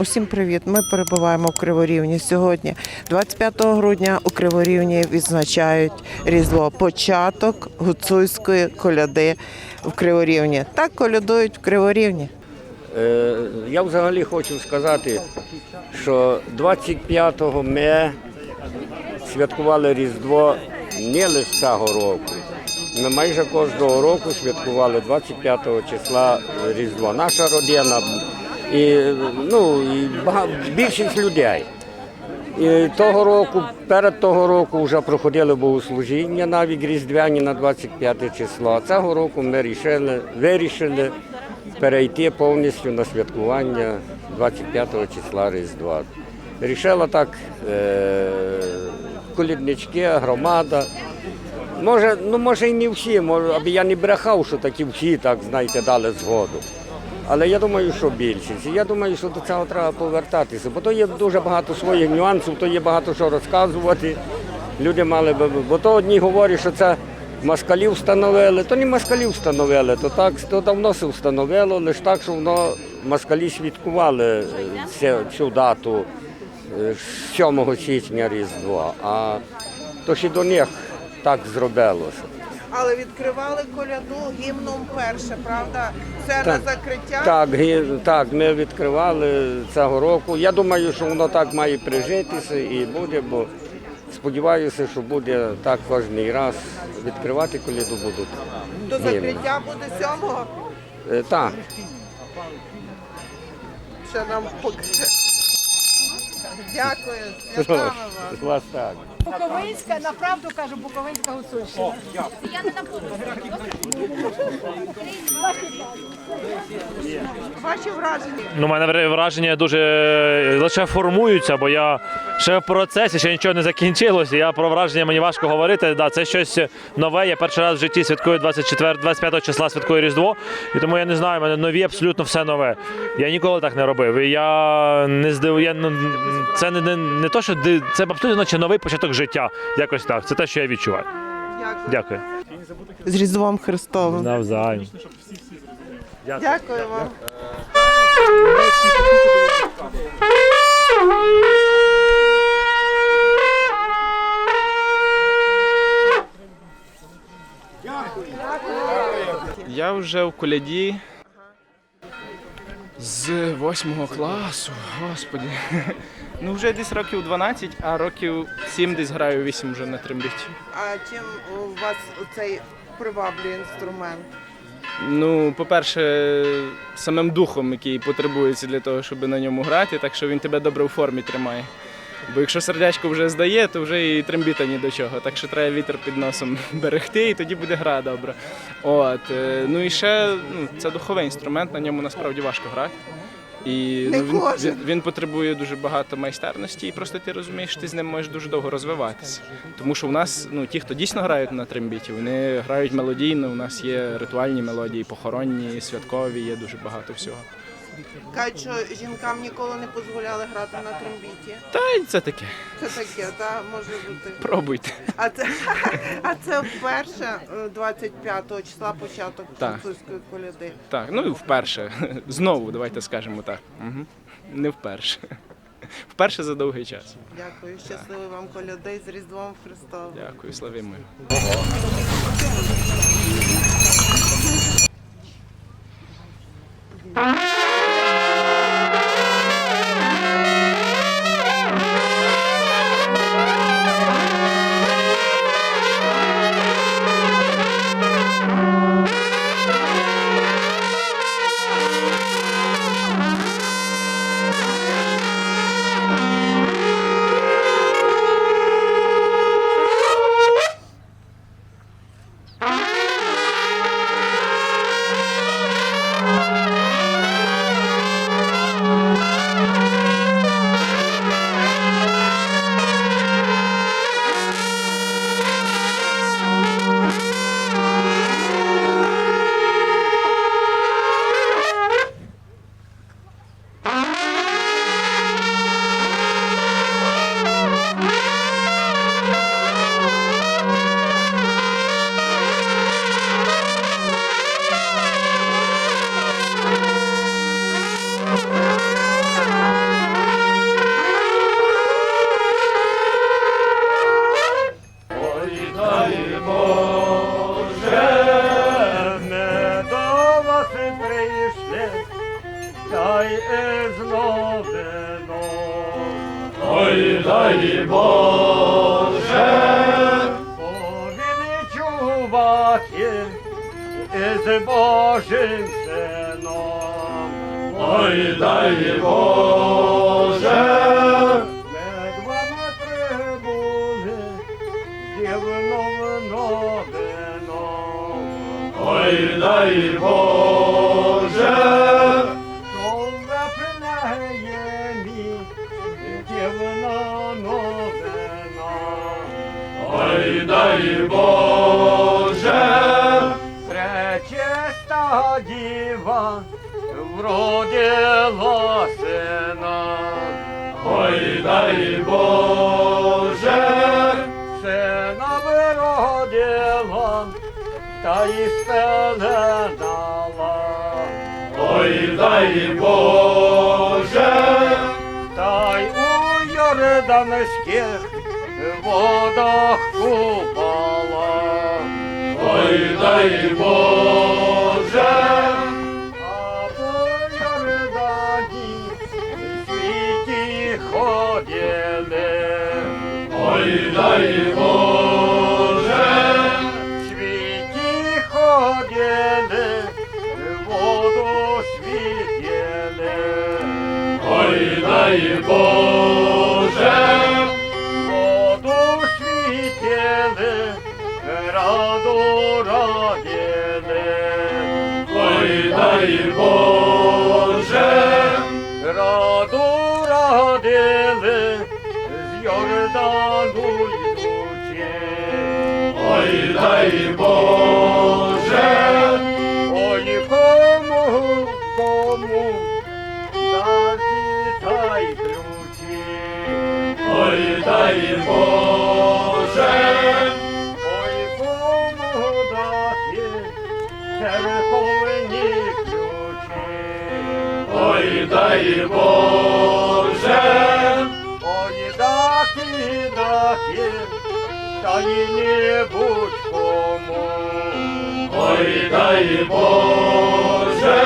Усім привіт! Ми перебуваємо в Криворівні сьогодні. 25 грудня у Криворівні відзначають Різдво. Початок гуцульської коляди в Криворівні. Так колядують в Криворівні. Е, Я взагалі хочу сказати, що 25-го ми святкували Різдво не лише цього року. Ми майже кожного року святкували 25 числа Різдво. Наша родина і, ну, і більшість людей. І того року, перед того року вже проходили богослужіння навіть різдвяні на 25 число. А цього року ми рішили, вирішили перейти повністю на святкування 25 числа Різдва. Рішила так е, коліднички, громада. Може, ну може і не всі, може, аби я не брехав, що такі всі так, знаєте, дали згоду. Але я думаю, що більшість. Я думаю, що до цього треба повертатися, бо то є дуже багато своїх нюансів, то є багато що розказувати. Люди мали би, бо то одні говорять, що це москалів встановили, то не москалів встановили, то так то давно все встановило, лише так, що воно москалі святкували е, цю, цю дату е, 7 січня Різдва, а то ще до них так зробилося. Але відкривали коляду гімном перше, правда? Це Так. на закриття. Так, гі- так, ми відкривали цього року. Я думаю, що воно так має прижитися і буде, бо сподіваюся, що буде так кожен раз відкривати коляду будуть. До гімни. закриття буде сьомого. Е, Так, Ще нам поки. Дякую. Святами вас. вас так. Буковинська, направду кажу, Буковинська гуцульщина. Ваші враження. Ну, у мене враження дуже е, лише формуються, бо я ще в процесі, ще нічого не закінчилося. Я про враження мені важко говорити. Да, це щось нове. Я перший раз в житті святкую 24, 25 числа святкую Різдво. І тому я не знаю, в мене нові абсолютно все нове. Я ніколи так не робив. І я не здив. Я, ну, це не, не, не то, що ди- це абсолютно наче новий початок життя. Якось так. Це те, що я відчуваю. Дякую. Дякую. З Різдвом Христовим. Навзаєм. Дякую вам. Я вже в коляді з восьмого класу, господі. Ну вже десь років 12, а років 7 десь граю 8 вже на трембіті. А чим у вас цей приваблює інструмент? Ну, по-перше, самим духом, який потребується для того, щоб на ньому грати, так що він тебе добре в формі тримає. Бо якщо сердечко вже здає, то вже і трембіта ні до чого. Так що треба вітер під носом берегти, і тоді буде гра добра. От. е, Ну і ще ну, це духовий інструмент, на ньому насправді важко грати. І ну, він, він, він потребує дуже багато майстерності, і просто ти розумієш, ти з ним можеш дуже довго розвиватися. Тому що у нас, ну ті, хто дійсно грають на трембіті, вони грають мелодійно. У нас є ритуальні мелодії, похоронні, святкові, є дуже багато всього. Кажуть, що жінкам ніколи не дозволяли грати на трембіті. Та й це таке. Це таке, так, може бути. Пробуйте. А це, а це вперше е, 25 числа початок Так. французької коляди. Так, ну і вперше. Знову, давайте скажемо так. Угу. Не вперше. Вперше за довгий час. Дякую, щасливої вам коляди з Різдвом Христовим. Дякую, славімо. прийшли, та й знову. Ой, дай Боже. Повінчувати з Божим сином. Ой, дай Боже. Дай Боже. Що в Вифлеємі, дівно новино. Ой, дай Боже. Пречиста діва вродила сина. Ой, дай Боже. Та й спеленала. Ой, дай Боже. Та й у Йорданських водах купала. Ой, дай Боже. А по Йордані світі ходили. Ой, дай Боже. Дай Боже. Ой, кому, кому, дай ключі. Ой, дай Боже. Ой, кому дати церковні ключі. Ой, дай Боже. Ой, дати, дати, та й не. Ой, дай Боже.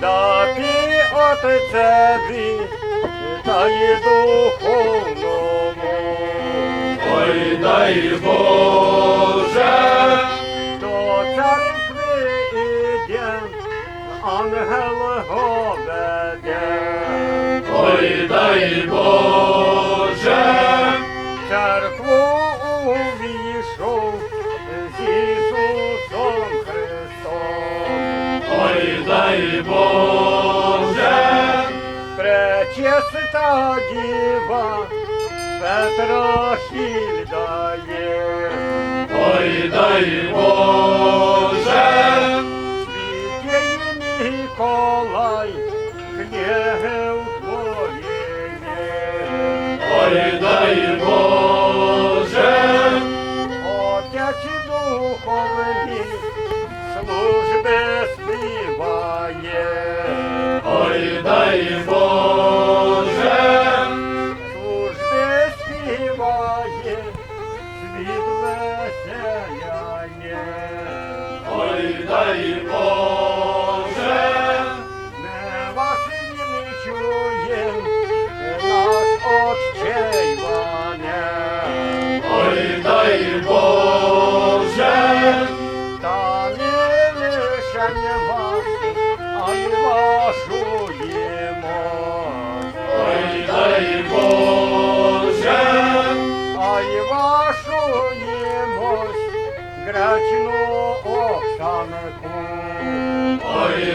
Дати отцеві, та й духовному. Ой, дай Боже. До церкви іде, ангел го веде. Ой, дай Боже. Дай Боже. Пречиста діва Петра дає. Ой, дай Боже. Святий Миколай, книгів твоєї. Ой, дай Боже. Ой, дай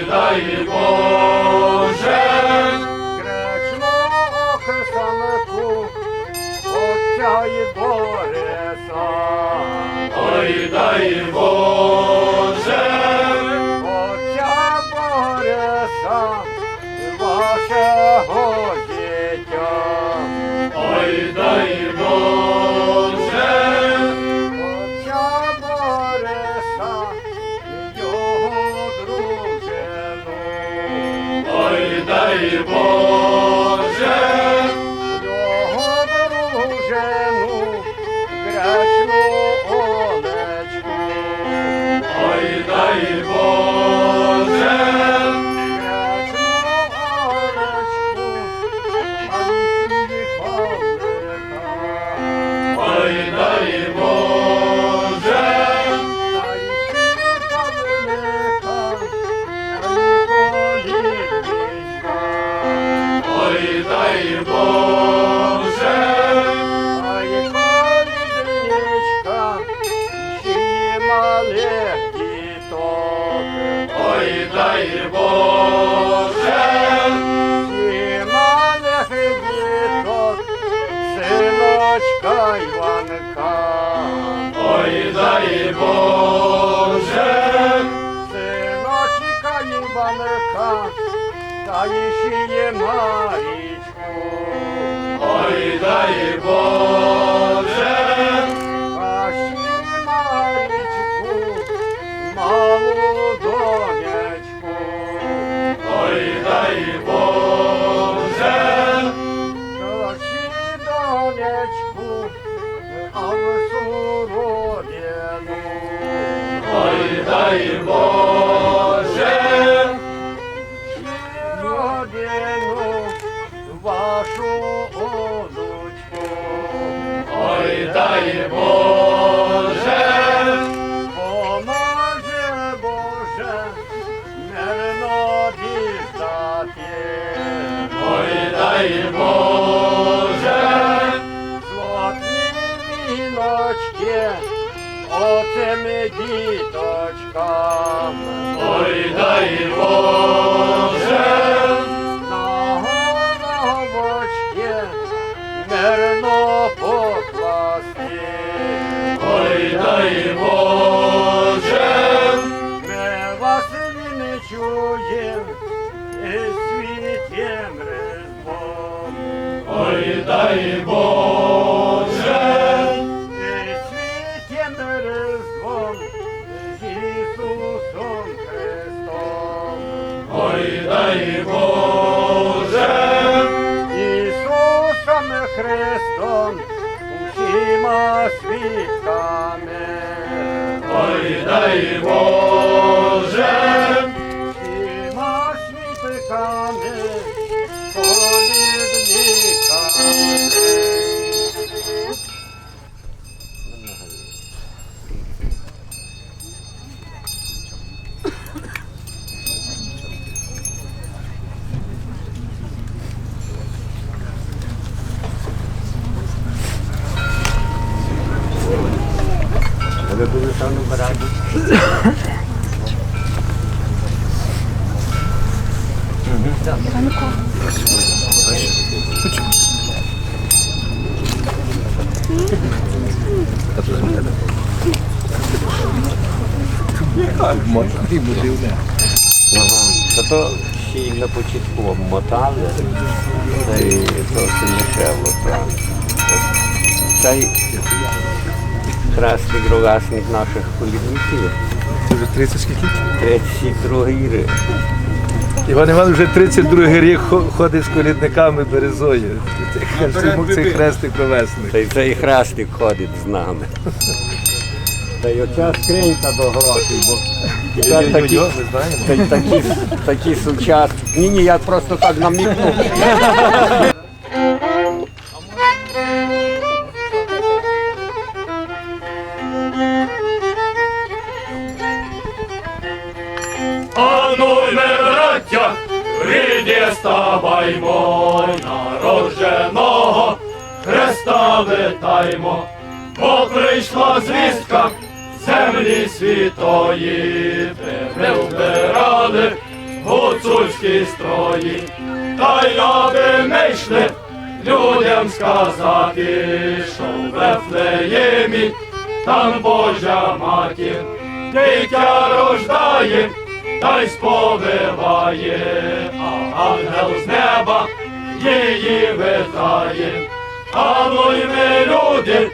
дай Боже. гречного Оксанку, отця й Бориса. Ой, дай Боже. Оцим діточкам. ой, дай Боже, дай Боже. Ісусом Христом усіма світами, Ой, дай Боже, Ви були там раді. Ага. Та то ще й на початку обмотали, та й зовсім дешево. то. Цей красний гровасник наших колідників. Це вже 30 скільки? 32 рік. Іван Іван вже 32 рік ходить з колідниками березою. Йому цей хрестик ровесник. Та й цей хрестик ходить з нами. Та й оця скринька до грошей, бо тепер такі, такі, такі сучасні. Ні, ні, я просто так намікнув. Ставаймо, народженого Христа витаймо, бо прийшла звістка землі світої, ми вбирали гуцульські строї, та й аби ми йшли людям сказати, що в Вефлеємі там Божа матір, дитя рождає, та й сповиває, ангел з неба її витає. А й ми, люди,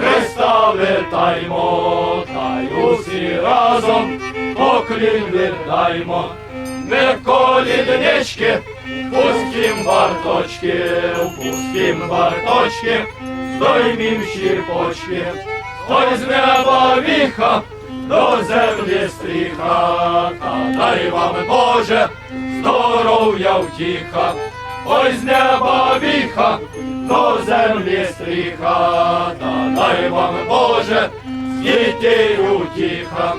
Христа витаймо, та усі разом поклін віддаймо. Ми коліднички, пустім барточки, пустім барточки, здоймім щіпочки, ой з неба віха, до землі стріха, та дай вам Боже, здоров'я втіха, ой з неба віха, до землі стріха, та дай вам Боже, дітей утіха,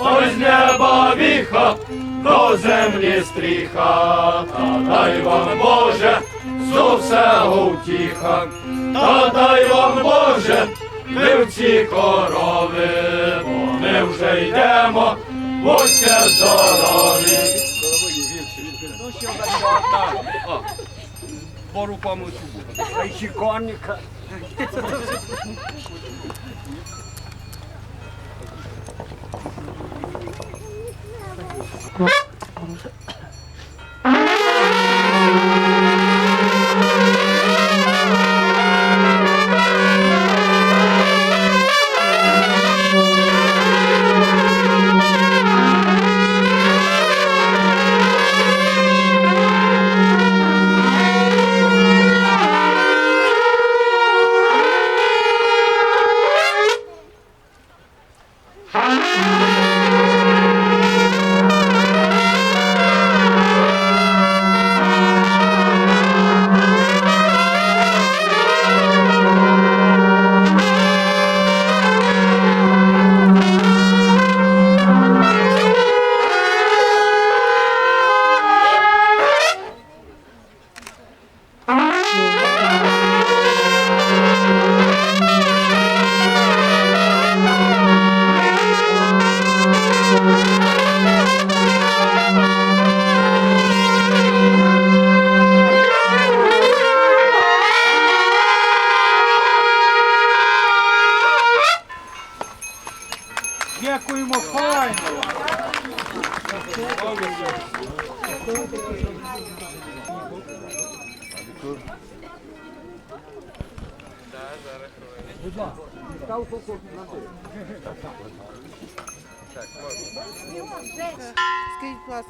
ой з неба віха, до землі стріха, та дай вам Боже, з усього втіха, та дай вам Боже, вивці корови, бо ми вже йдемо, будьте здорові. 바로 밤을 주고 아이씨 꺼하니까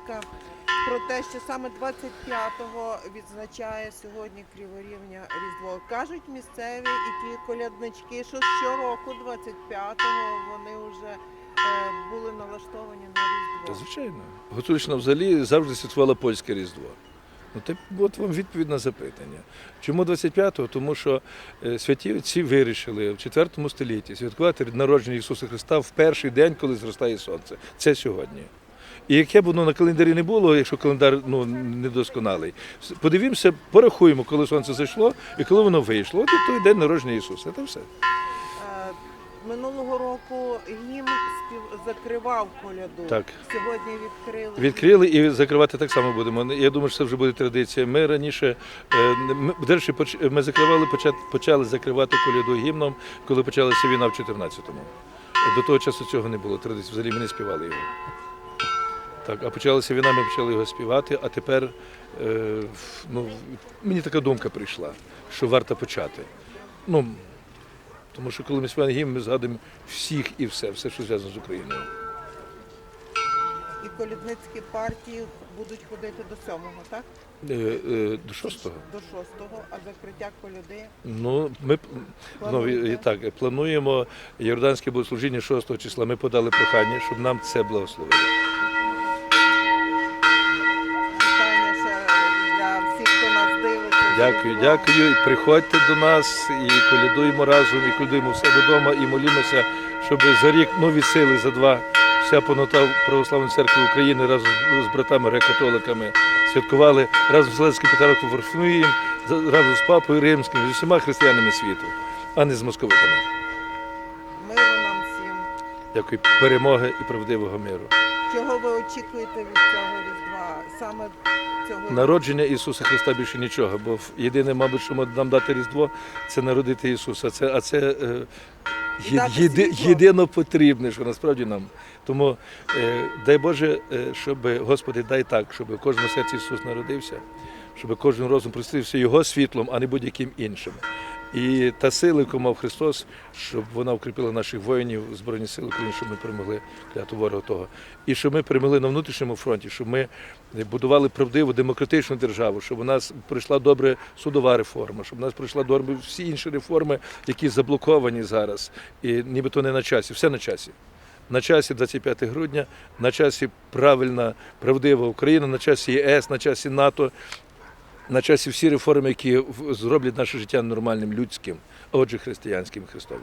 ласка, про те, що саме 25-го відзначає сьогодні Криворівня Різдво. Кажуть місцеві і ті коляднички, що щороку 25-го вони вже е, були налаштовані на Різдво. звичайно. Гуцульщина взагалі завжди святкувала польське Різдво. Ну, так, от вам відповідь на запитання. Чому 25-го? Тому що е, святі отці вирішили в 4 столітті святкувати народження Ісуса Христа в перший день, коли зростає сонце. Це сьогодні. І яке б воно на календарі не було, якщо календар ну, недосконалий, подивімося, порахуємо, коли сонце зайшло і коли воно вийшло. От і той день народження Ісуса. Це все. Е, Минулого року гімн спів... закривав коляду. Так. Сьогодні відкрили. Відкрили і закривати так само будемо. Я думаю, що це вже буде традиція. Ми раніше, е, ми, поч- ми закривали, почали закривати коляду гімном, коли почалася війна в 14-му. До того часу цього не було традиції, взагалі ми не співали його. Так, а почалася війна, ми почали його співати, а тепер е, ну, мені така думка прийшла, що варто почати. Ну, тому що коли ми співаємо гімн, ми згадуємо всіх і все, все, що зв'язано з Україною. І колядницькі партії будуть ходити до 7-го, так? Е, е, до шостого. До 6-го, а закриття коляди Ну, ми ну, і так плануємо Йорданське богослужіння 6 числа. Ми подали прохання, щоб нам це благословили. Дякую, дякую. І приходьте до нас і колядуємо разом, і колядуємо в себе вдома, і молімося, щоб за рік, від сили за два, вся повнота Православної церкви України разом з- братами греко-католиками святкували разом з Вселенським патріархом Варфоломієм, за- разом з папою римським, з усіма християнами світу, а не з московитами. Миру нам всім. Дякую, перемоги і правдивого миру. Чого ви очікуєте від цього Різдва? Саме цього Народження Ісуса Христа більше нічого, бо єдине, мабуть, що нам дати Різдво, це народити Ісуса. Це, а це е, є- єди, єдино потрібне, що насправді нам. Тому е, дай Боже, е, щоб, Господи, дай так, щоб в кожному серці Ісус народився, щоб кожен розум простився Його світлом, а не будь-яким іншим. І та сила, яку мав Христос, щоб вона укріпила наших воїнів, Збройні сили України, щоб ми перемогли кляту ворога того. І щоб ми перемогли на внутрішньому фронті, щоб ми будували правдиву демократичну державу, щоб у нас пройшла добре судова реформа, щоб у нас пройшла добре всі інші реформи, які заблоковані зараз. І нібито не на часі, все на часі. На часі 25 грудня, на часі правильна, правдива Україна, на часі ЄС, на часі НАТО, на часі всі реформи, які в- зроблять наше життя нормальним, людським, а отже, християнським Христовим.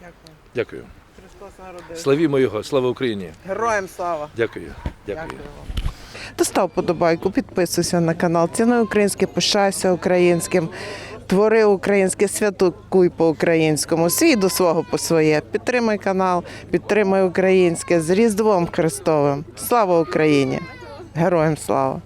Дякую. Дякую. Христос народився. Славімо Його, слава Україні! Героям слава! Дякую. Дякую. вам. Достав подобайку, підписуйся на канал. Цінуй українське, пишайся українським. Твори українське, святкуй по-українському, свій до свого по своє. Підтримай канал, підтримай українське з Різдвом Христовим. Слава Україні! Героям слава!